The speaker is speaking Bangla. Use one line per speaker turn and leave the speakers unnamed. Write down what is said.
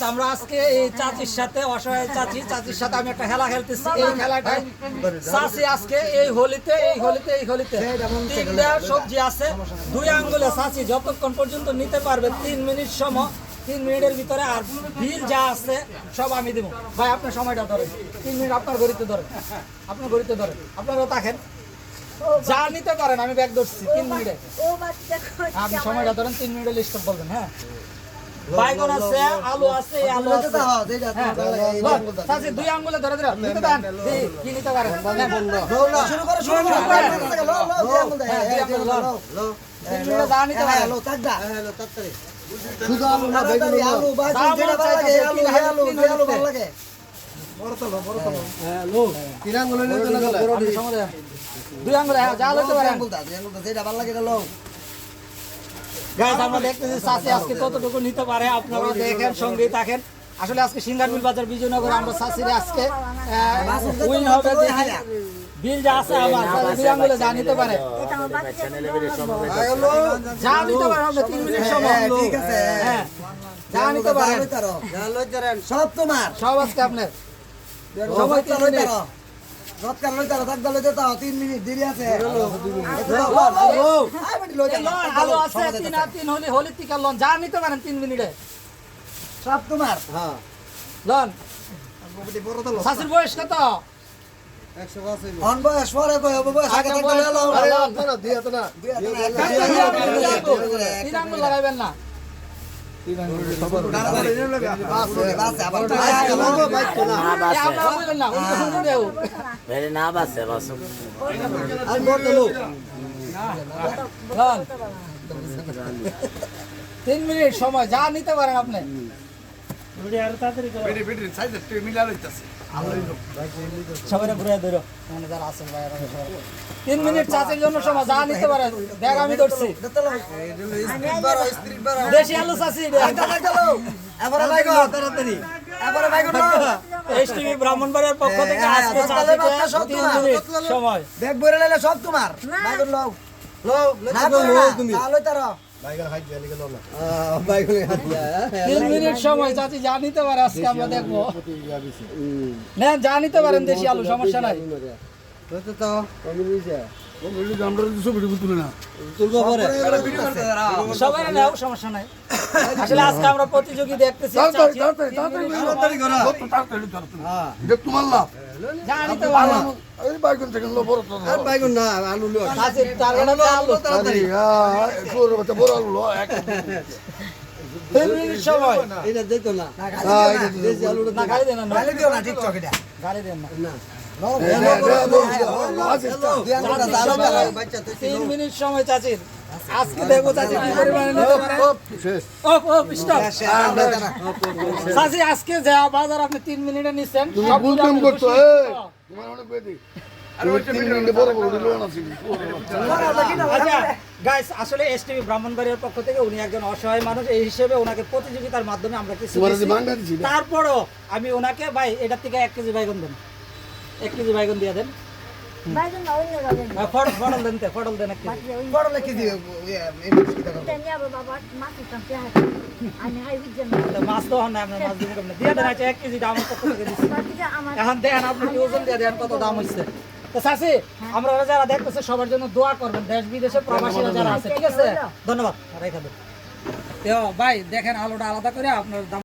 গাইস আমরা আজকে এই চাচির সাথে অসহায় চাচি চাচির সাথে আমি একটা খেলা খেলতেছি। এই খেলাটায় চাচি আজকে এই হোলিতে এই হোলিতে এই হোলিতে তিনটা সবজি আছে দুই আঙ্গুলে চাচি যতক্ষণ পর্যন্ত নিতে পারবে তিন মিনিট সময় তিন মিনিটের ভিতরে আর বিল যা আছে সব আমি দেবো। ভাই আপনার সময়টা ধরেন। তিন মিনিট আপনার গড়িতে ধরেন। আপনার গড়িতে ধরেন। আপনারাও তাকেন যা নিতে পারেন আমি ব্যাগ ধরছি তিন মিনিটে।
কই
আপনি সময়টা ধরেন তিন মিনিটের লিস্ট বলবেন হ্যাঁ। বাইগন আছে আলু আছে আলু আছে। হ্যাঁ, দুই আঙ্গুলে ধরে ধরে নিতে পারেন। কি নিতে পারেন?
শুরু করো শুরু করো।
হ্যাঁ, দুই আঙ্গুলে যা নিতে পারেন।
শুধু আলু না বেগুন আলু
দাম
যেটা ভালো লাগে আলু আলু আলু ভালো লাগে। বড় তলো বড় তলো তিন আঙ্গুলে নিয়ে চলে গেল।
আপনি সময় দেন। দুই আঙ্গুলে হ্যাঁ, লইতে
যেটা ভালো লাগে গেল
গাইস আমরা দেখতেছি চাচি আজকে কতটুকু নিতে পারে। আপনারা দেখেন সঙ্গেই থাকেন। আসলে আজকে সিঙ্গারবিল বাজার বিজয়নগর আমরা চাচিরে আজকে উইন হবে বিল যা আছে আমার চাচি দুই আঙ্গুলে যা নিতে পারে। যা নিতে পারে আমরা তিন মিনিট সময়।
ঠিক আছে।
হ্যাঁ যা নিতে পারেন।
সব তোমার।
সব আজকে আপনার।
সময়
তিন মিনিট।
তারো রৎকার লই তারো থাকদা লই তাও তিন মিনিট দেরি আছে।
আলু আছে তিন আর তিন হলি হলি টিকা লন যা নিতে পারেন তিন মিনিটে।
সব তোমার?
লন।
বড় তলো
শাশুর বয়স কত লাগাইবেন না
আবার
এই আপনারা বলবেন তিন মিনিট সময় যা নিতে পারেন আপনি। তিন মিনিট চাষের জন্য সময় যা নিতে পারেন দেখ আমি ধরছি। দেশি আলু চাষি
তাড়াতাড়ি এবারে বাইগো
এসটিভি ব্রাহ্মণবাড়িয়ার পক্ষ থেকে আজকে সময়।
ব্যাগ লাইলে সব তোমার। লও। লও তুমি।
তিন মিনিট সময় চাচি যা নিতে পারে আজকে আমরা দেখব। নেন যা নিতে পারেন দেশি আলু সমস্যা নাই। সবাই নেও সমস্যা নাই। আসলে আজকে আমরা প্রতিযোগী দেখতেছি
তোমার লাভ।
যা নিতে
বাইগুন থেকে লো বড় তো
না আলু লও
চাচির টার্গেট হচ্ছে আলু
আরে হ্যাঁ বড় আলু লো এক
সময়।
এটা দিতো না।
না গাড়ি দেন না।
গালি দিও না টিকটক এটা।
গাড়ি দেন না। তিন মিনিট সময় চাচির আজকে দেখব চাচি কি পরিমাণে নিতে পারে
শেষ
অফ অফ স্টপ চাচি আজকে যা বাজার আপনি তিন মিনিটে নিচ্ছেন
তুমি
সব
ভুল
বুঝে
কাম
আমি
করছ
খুশি।
এই তোমার অনেক বেদি তুমি তিন মিনিটে বড় বড় দিলো না ছিল
আচ্ছা গাইস আসলে এসটিভি ব্রাহ্মণবাড়িয়ার পক্ষ থেকে উনি একজন অসহায় মানুষ এই হিসেবে ওনাকে প্রতিযোগিতার মাধ্যমে আমরা কিছু? তারপরও আমি ওনাকে ভাই এটার থেকে এক কেজি বাইগন দেন এক কেজি বাইগন দিয়ে দেন। ফটল ফটল ফটল এক কেজি।
মাছ
তো হন না মাছ কেমনে? দিয়ে দেন আচ্ছা এক দাম দিচ্ছি? এখন দেখেন আপনি ওজন দিয়ে দেন কত দাম হচ্ছে তো চাষি আমরা যারা দেখতেছে সবার জন্য দোয়া করবেন। দেশ বিদেশে প্রবাসীরা যারা আছে ঠিক আছে? ধন্যবাদ। রেখে দেন। ভাই দেখেন আলুটা আলাদা করে আপনার দাম